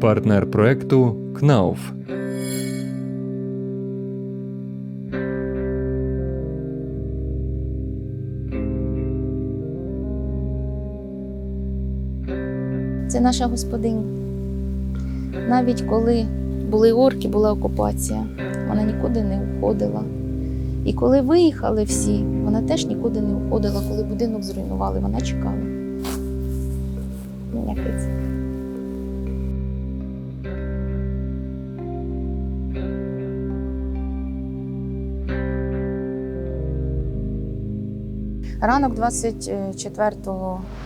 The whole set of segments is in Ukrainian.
Партнер проекту КНАУФ. Це наша господиня. Навіть коли були орки, була окупація, вона нікуди не уходила. І коли виїхали всі, вона теж нікуди не уходила. Коли будинок зруйнували, вона чекала. Моя Ранок 24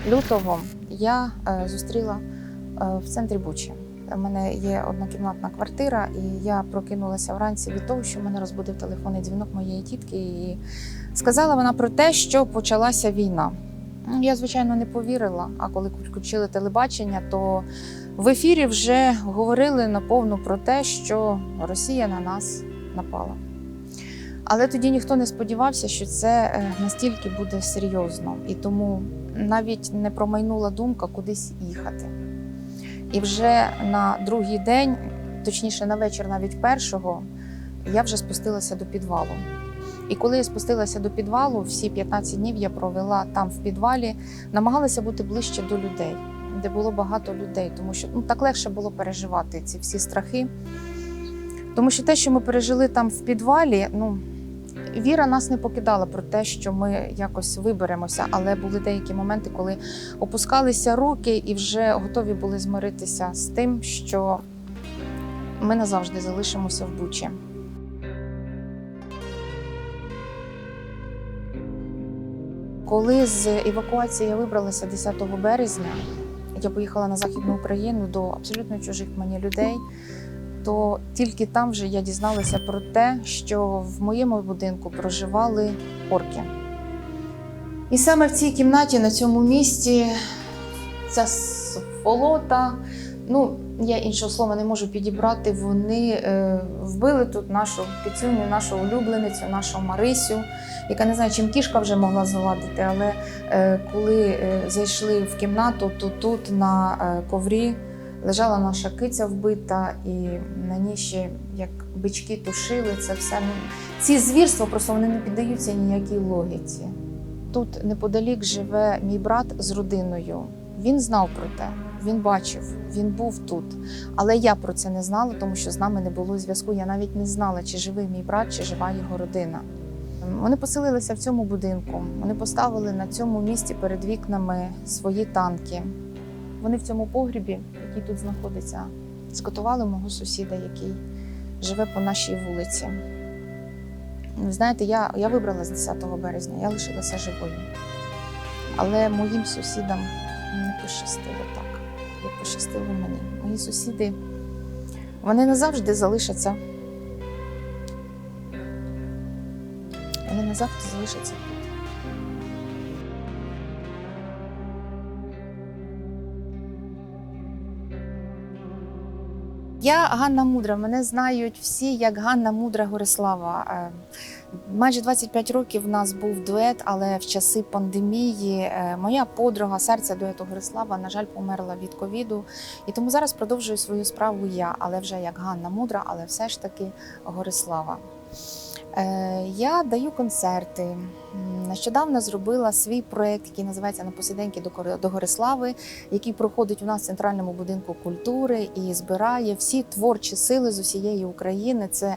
лютого я е, зустріла е, в центрі Бучі. У мене є однокімнатна квартира, і я прокинулася вранці від того, що мене розбудив телефонний дзвінок моєї тітки. І сказала вона про те, що почалася війна. Ну, Я, звичайно, не повірила. А коли включили телебачення, то в ефірі вже говорили наповну про те, що Росія на нас напала. Але тоді ніхто не сподівався, що це е, настільки буде серйозно, і тому навіть не промайнула думка кудись їхати. І вже на другий день, точніше на вечір, навіть першого, я вже спустилася до підвалу. І коли я спустилася до підвалу, всі 15 днів я провела там в підвалі, намагалася бути ближче до людей, де було багато людей, тому що ну, так легше було переживати ці всі страхи. Тому що те, що ми пережили там в підвалі, ну віра нас не покидала про те, що ми якось виберемося, але були деякі моменти, коли опускалися руки і вже готові були змиритися з тим, що ми назавжди залишимося в Бучі. Коли з евакуації я вибралася 10 березня, я поїхала на Західну Україну до абсолютно чужих мені людей, то тільки там вже я дізналася про те, що в моєму будинку проживали орки. І саме в цій кімнаті, на цьому місці, ця сволота, ну, я іншого слова не можу підібрати. Вони е, вбили тут нашу кицюню, нашу улюбленицю, нашу Марисю, яка не знаю, чим кішка вже могла завадити, але е, коли е, зайшли в кімнату, то тут на е, коврі лежала наша киця вбита, і на ній ще як бички тушили це все. Ну, ці звірства просто вони не піддаються ніякій логіці. Тут неподалік живе мій брат з родиною. Він знав про те, він бачив, він був тут. Але я про це не знала, тому що з нами не було зв'язку. Я навіть не знала, чи живий мій брат, чи жива його родина. Вони поселилися в цьому будинку. Вони поставили на цьому місці перед вікнами свої танки. Вони в цьому погрібі, який тут знаходиться, скотували мого сусіда, який живе по нашій вулиці. Ви знаєте, я, я вибрала з 10 березня, я лишилася живою. Але моїм сусідам не пощастило так, як пощастило мені. Мої сусіди вони назавжди залишаться. Вони назавжди залишаться Я Ганна Мудра. Мене знають всі як Ганна Мудра Горислава. Е, Майже 25 років в нас був дует, але в часи пандемії е, моя подруга серця дуету Горислава, на жаль, померла від ковіду. І тому зараз продовжую свою справу я, але вже як Ганна Мудра, але все ж таки Горислава. Е, Я даю концерти. Нещодавно зробила свій проєкт, який називається На посиденьки до Горислави, який проходить у нас в центральному будинку культури і збирає всі творчі сили з усієї України. Це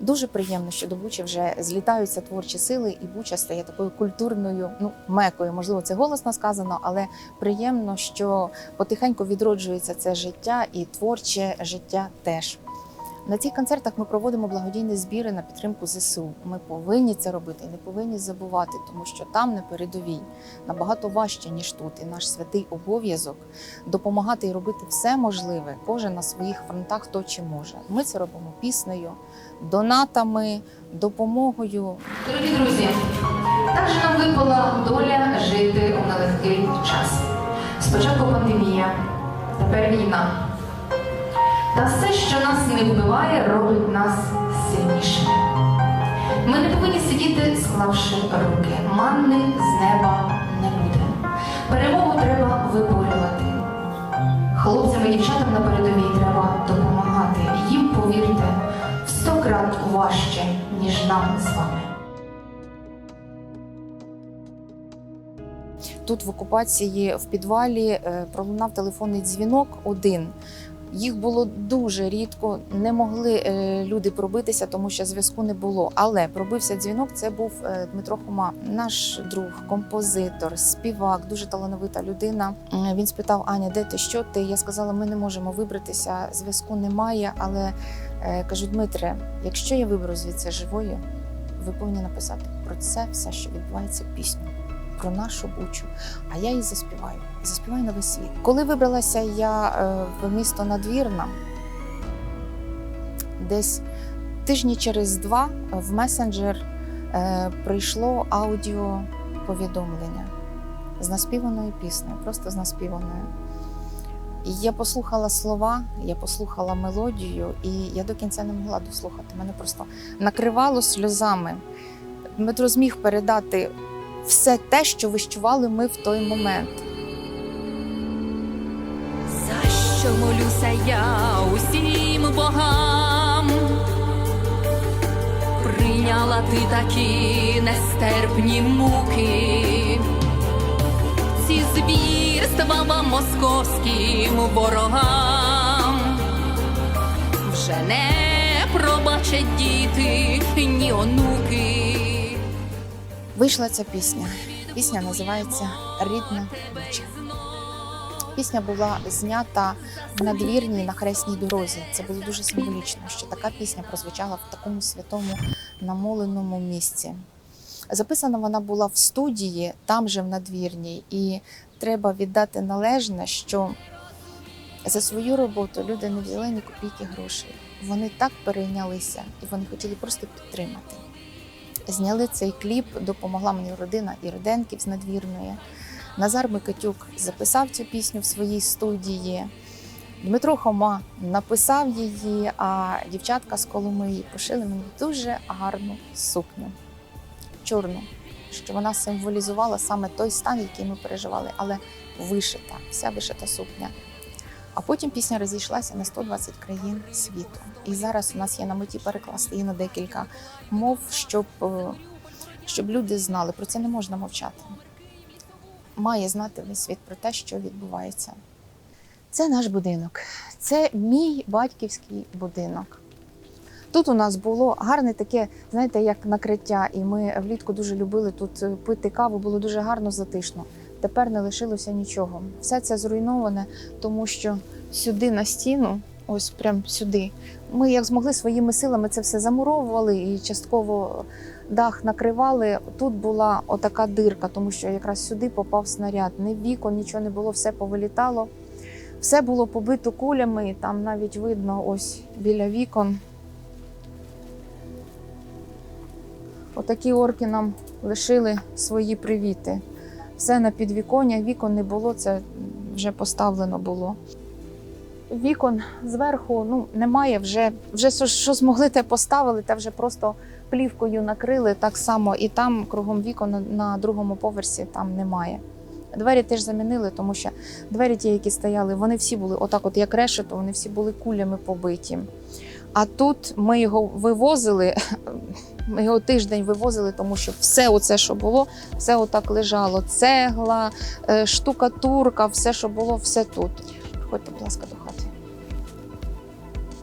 дуже приємно, що до Бучі вже злітаються творчі сили, і Буча стає такою культурною ну, мекою. Можливо, це голосно сказано, але приємно, що потихеньку відроджується це життя і творче життя теж. На цих концертах ми проводимо благодійні збіри на підтримку ЗСУ. Ми повинні це робити і не повинні забувати, тому що там на передовій набагато важче ніж тут. І наш святий обов'язок допомагати і робити все можливе, кожен на своїх фронтах, хто чи може. Ми це робимо піснею, донатами, допомогою. Дорогі друзі, так же нам випала доля жити у нелегкий час. Спочатку пандемія, тепер війна. Та все, що нас не вбиває, робить нас сильнішими. Ми не повинні сидіти, склавши руки. Манни з неба не буде. Перемогу треба виборювати. Хлопцям і дівчатам на передовій треба допомагати. Їм, повірте, в сто крат важче, ніж нам з вами. Тут в окупації в підвалі е, пролунав телефонний дзвінок один. Їх було дуже рідко, не могли е, люди пробитися, тому що зв'язку не було. Але пробився дзвінок. Це був е, Дмитро Хома, наш друг, композитор, співак, дуже талановита людина. М, Він спитав: Аня, де ти що ти? Я сказала, ми не можемо вибратися, зв'язку немає. Але е, кажу, Дмитре, якщо я виберу звідси живою, ви повинні написати про це все, що відбувається пісню. Про нашу бучу, а я її заспіваю. Заспіваю на весь світ. Коли вибралася я е, в місто Надвірна, десь тижні через два в месенджер е, прийшло аудіоповідомлення з наспіваною піснею, просто з наспіваною. І я послухала слова, я послухала мелодію, і я до кінця не могла дослухати. Мене просто накривало сльозами. Дмитро зміг передати все те, що вищували ми в той момент. За що молюся я усім богам? Прийняла ти такі нестерпні муки, ці звірства вам московським ворогам вже не пробачать діти, ні онуки. Вийшла ця пісня. Пісня називається Рідна Буча. Пісня була знята в надвірній на хресній дорозі. Це було дуже символічно, що така пісня прозвучала в такому святому намоленому місці. Записана вона була в студії, там же в надвірній, і треба віддати належне, що за свою роботу люди не взяли ні копійки грошей. Вони так перейнялися і вони хотіли просто підтримати. Зняли цей кліп, допомогла мені родина Іроденків з надвірної. Назар Микитюк записав цю пісню в своїй студії. Дмитро Хома написав її, а дівчатка з Коломиї пошили мені дуже гарну сукню, чорну, що вона символізувала саме той стан, який ми переживали, але вишита, вся вишита сукня. А потім пісня розійшлася на 120 країн світу. І зараз у нас є на меті перекласти її на декілька мов, щоб, е, щоб люди знали. Про це не можна мовчати. Має знати весь світ про те, що відбувається. Це наш будинок. Це мій батьківський будинок. Тут у нас було гарне таке, знаєте, як накриття, і ми влітку дуже любили тут е, пити каву, було дуже гарно затишно. Тепер не лишилося нічого. Все це зруйноване, тому що сюди на стіну, ось прям сюди, ми як змогли своїми силами це все замуровували і частково дах накривали. Тут була отака дирка, тому що якраз сюди попав снаряд. Ні вікон, нічого не було, все повилітало. Все було побито кулями, там навіть видно ось біля вікон. Отакі орки нам лишили свої привіти. Все на підвіконня, вікон не було, це вже поставлено було. Вікон зверху ну, немає, вже, вже що, змогли, те поставили, те вже просто плівкою накрили так само, і там кругом вікон на другому поверсі там немає. Двері теж замінили, тому що двері, ті, які стояли, вони всі були отак, от як решето, вони всі були кулями побиті. А тут ми його вивозили, ми його тиждень вивозили, тому що все оце, що було, все отак лежало. Цегла, е, штукатурка, все, що було, все тут. Ходьте, будь ласка, до хати.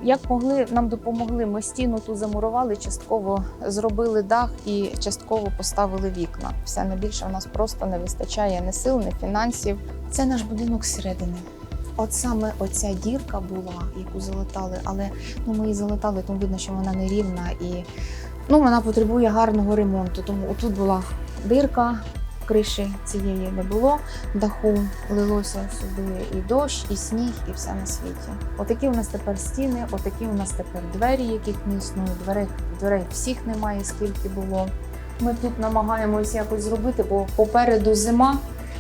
Як могли, нам допомогли. Ми стіну тут замурували, частково зробили дах і частково поставили вікна. Все найбільше у нас просто не вистачає ні сил, ні фінансів. Це наш будинок зсередини. От саме оця дірка була, яку залатали, але ну, ми її залатали, тому видно, що вона нерівна і ну, вона потребує гарного ремонту. Тому отут була дирка, криші цієї не було, даху лилося сюди і дощ, і сніг, і все на світі. Отакі у нас тепер стіни, отакі у нас тепер двері, яких не існує. Дверей, дверей всіх немає, скільки було. Ми тут намагаємось якось зробити, бо попереду зима.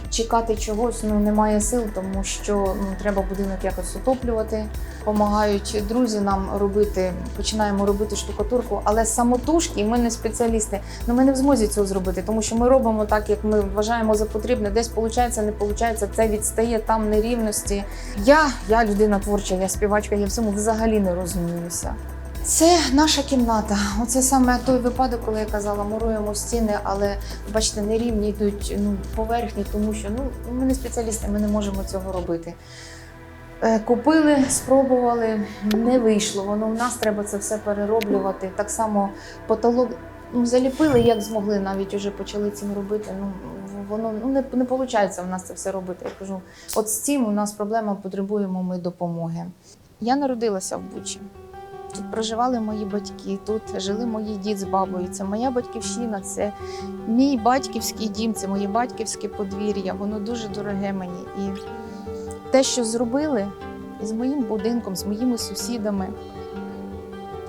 Чекати чогось ну немає сил, тому що ну треба будинок якось отоплювати. Помагають друзі нам робити. Починаємо робити штукатурку, але самотужки ми не спеціалісти. Ну ми не в змозі цього зробити, тому що ми робимо так, як ми вважаємо за потрібне. Десь виходить, не виходить, це відстає там нерівності. Я, я людина творча, я співачка, я в цьому взагалі не розуміюся. Це наша кімната. Оце саме той випадок, коли я казала, муруємо стіни, але бачите, нерівні йдуть ну, поверхні, тому що ну, ми не спеціалісти, ми не можемо цього робити. Е, Купили, спробували, не вийшло. Воно в нас треба це все перероблювати. Так само потолок ну, заліпили, як змогли, навіть вже почали цим робити. Ну, воно ну, не, не виходить в нас це все робити. Я кажу, от з цим у нас проблема, потребуємо ми допомоги. Я народилася в Бучі. Тут проживали мої батьки, тут жили мої дід з бабою. Це моя батьківщина, це мій батьківський дім, це моє батьківське подвір'я. Воно дуже дороге мені. І те, що зробили з моїм будинком, з моїми сусідами,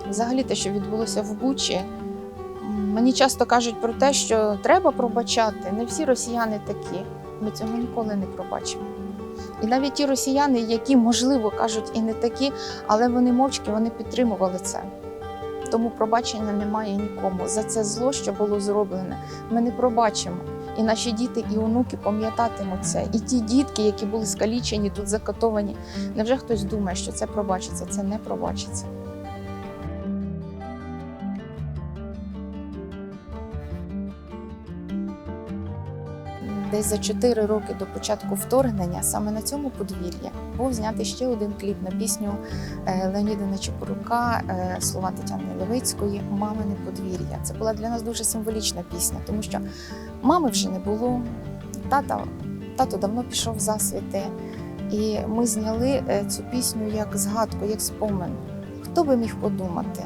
взагалі те, що відбулося в Бучі, мені часто кажуть про те, що треба пробачати. Не всі росіяни такі. Ми цього ніколи не пробачимо. І навіть ті росіяни, які, можливо, кажуть і не такі, але вони мовчки вони підтримували це. Тому пробачення немає нікому за це зло, що було зроблене. Ми не пробачимо. І наші діти і онуки пам'ятатимуть це. І ті дітки, які були скалічені, тут закатовані. Невже хтось думає, що це пробачиться? Це не пробачиться. Десь за 4 роки до початку вторгнення саме на цьому подвір'ї був знятий ще один кліп на пісню е, Леоніда Нечепорука, е, слова Тетяни Левицької Мамине подвір'я. Це була для нас дуже символічна пісня, тому що мами вже не було, тата, тато давно пішов в засвіти. І ми зняли е, цю пісню як згадку, як спомин. Хто би міг подумати,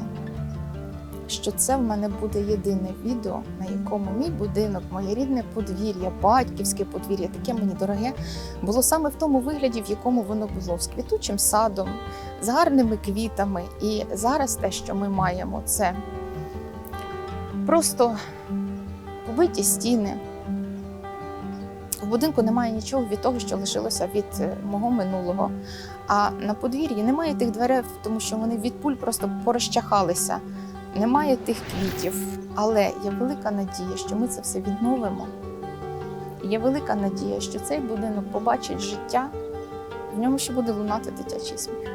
що це в мене буде єдине відео, на якому мій будинок, моє рідне подвір'я, батьківське подвір'я, таке мені дороге, було саме в тому вигляді, в якому воно було з квітучим садом, з гарними квітами. І зараз те, що ми маємо, це просто побиті стіни. В будинку немає нічого від того, що лишилося від е, мого минулого. А на подвір'ї немає тих дверей, тому що вони від пуль просто порозчахалися. Немає тих квітів, але є велика надія, що ми це все відновимо. Є велика надія, що цей будинок побачить життя, в ньому ще буде лунати дитячий сміх.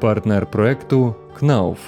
Партнер проекту КНАУФ